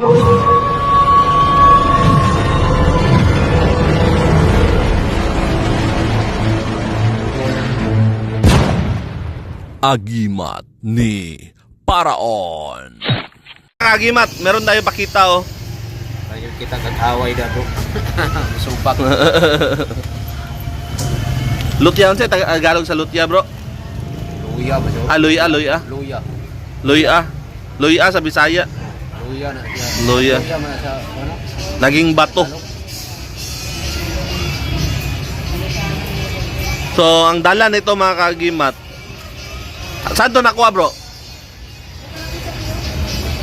Agimat ni Paraon. Kagimat, meron tayo pakita oh. Ayun kita kag-away na to. Supak. Lutya unsa Tagalog sa lutya, bro? Luya ba siya? Ah, luya, luya. Luya. Luya. Luya sa Bisaya. Luya na siya. Luya. Luya man sa ano? Naging bato. So, ang dala nito mga kagimat. Saan to nakuha, bro?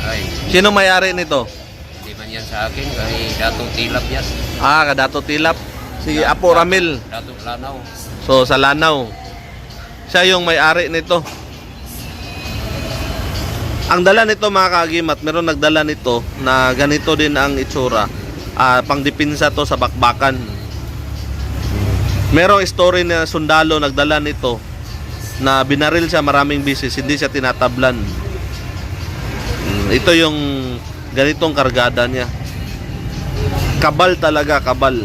Ay, Sino may-ari nito? hindi man yan sa akin. Kay Datong Tilap yan. Ah, Kadato Tilap. Si Apo Ramil. Datong Lanaw. So, sa Lanao. Siya yung may-ari nito. Ang dala nito mga kagimat, meron nagdala nito na ganito din ang itsura. Ah, pangdipinsa to sa bakbakan. Merong story na sundalo nagdala nito na binaril siya maraming bisis, hindi siya tinatablan. Mm, Ito yung ganitong kargada niya. Kabal talaga, kabal.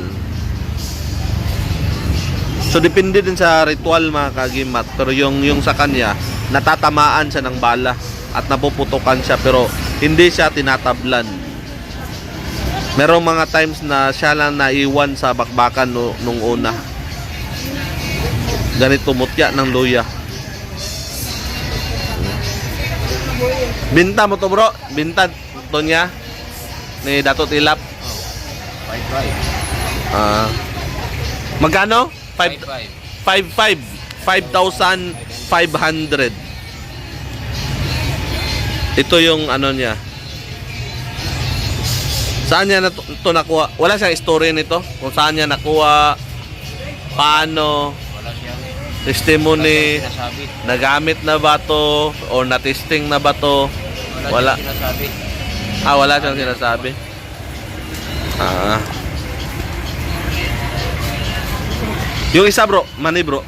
So depende din sa ritual mga kagimat pero yung yung sa kanya natatamaan siya ng bala at napuputukan siya pero hindi siya tinatablan. Merong mga times na siya lang naiwan sa bakbakan no, nung una. Ganito mutya ng luya. Binta mo to bro? Binta to niya? Ni Dato Tilap? Five five. Ah. magkano? 5 Five five. 5,500. 5,500. Ito yung ano niya. Saan niya na ito nakuha? Wala siyang story nito. Kung saan niya nakuha, paano, Wala siyang testimony, nagamit na ba to, or na-testing na ba to. Wala. Ah, wala siyang sinasabi. Ah. Yung isa bro, mani bro.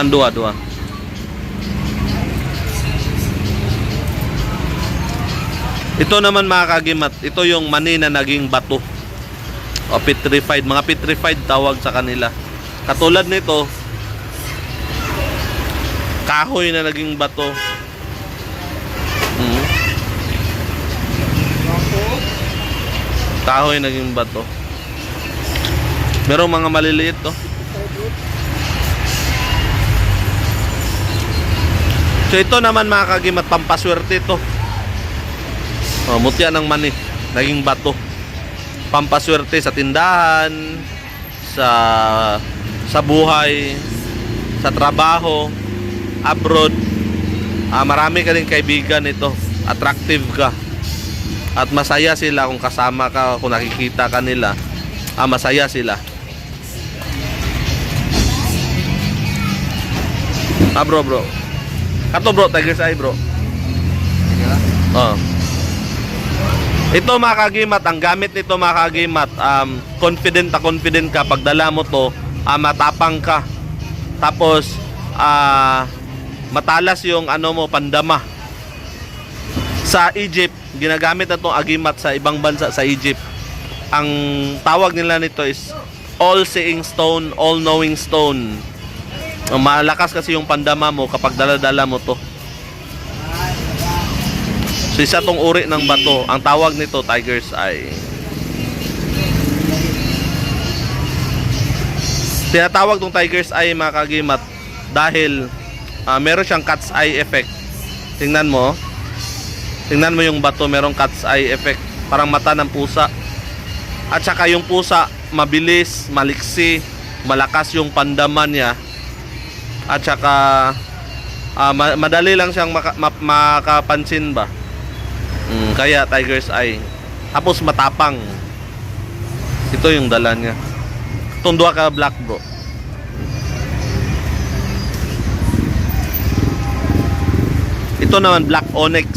Ang dua, Ito naman mga kagimat, ito yung mani na naging bato. O petrified, mga petrified tawag sa kanila. Katulad nito, kahoy na naging bato. Mm. Kahoy naging bato. Merong mga maliliit to. So ito naman mga kagimat pampaswerte to. Oh, mutya ng mani, naging bato. Pampaswerte sa tindahan, sa sa buhay, sa trabaho, abroad. Ah, marami ka rin kaibigan ito. Attractive ka. At masaya sila kung kasama ka, kung nakikita ka nila. Ah, masaya sila. Ah, bro, bro. Kato, bro. Tiger's Eye, bro. Oh. Ito mga kagimat, ang gamit nito mga kagimat, um, confident na confident ka pag dala mo to, ah, matapang ka. Tapos, ah, matalas yung ano mo, pandama. Sa Egypt, ginagamit na itong agimat sa ibang bansa sa Egypt. Ang tawag nila nito is all-seeing stone, all-knowing stone. Malakas kasi yung pandama mo kapag dala-dala mo to. So isa tong uri ng bato. Ang tawag nito tiger's eye. Tinatawag tong tiger's eye mga kagimat dahil ah, meron siyang cat's eye effect. Tingnan mo. Tingnan mo yung bato, merong cat's eye effect. Parang mata ng pusa. At saka yung pusa, mabilis, maliksi, malakas yung pandaman niya. At saka ma- madali lang siyang maka- ma- makapansin ba. Mm, kaya tiger's eye. Tapos matapang. Ito yung dala niya. Itong dua ka black bro. Ito naman black onyx.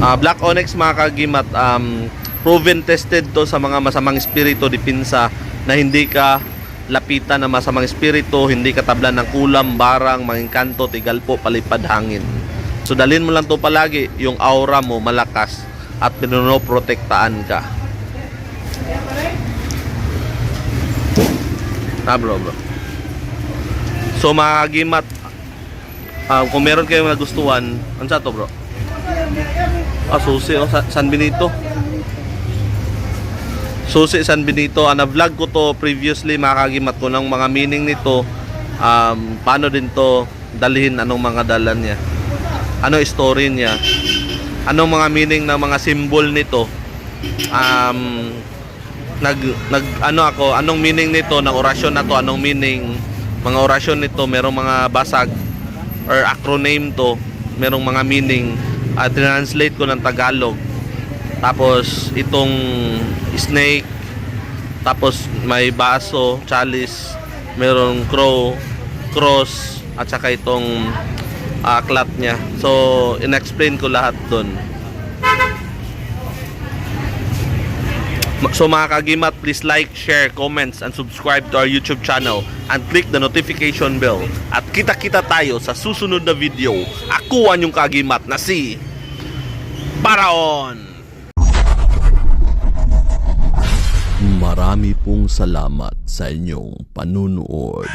Ah, black onyx mga kagimat um, proven tested to sa mga masamang espiritu dipinsa na hindi ka lapitan ng masamang espiritu, hindi ka tablan ng kulam, barang, mga kanto, tigalpo, palipad hangin. So dalhin mo lang to palagi, yung aura mo malakas at pinoprotektaan ka. Ah, bro, bro. So, mga kagimat, ah, kung meron kayong nagustuhan, ano sa to, bro? Ah, susi, oh, Sa- San Benito. Susi San Benito, ah, na-vlog ko to previously, mga kagimat ko ng mga meaning nito, um, paano din to dalhin, anong mga dala niya, ano story niya, anong mga meaning ng mga symbol nito, um, nag, nag, ano ako, anong meaning nito, ng orasyon na to, anong meaning, mga orasyon nito, merong mga basag, or acronym to, merong mga meaning, at translate ko ng Tagalog, tapos itong snake, tapos may baso, chalice, merong crow, cross, at saka itong ah, clat niya. So, in-explain ko lahat doon. So mga kagimat, please like, share, comments, and subscribe to our YouTube channel and click the notification bell. At kita-kita tayo sa susunod na video. Ako ang yung kagimat na si Paraon! Marami pong salamat sa inyong panunood.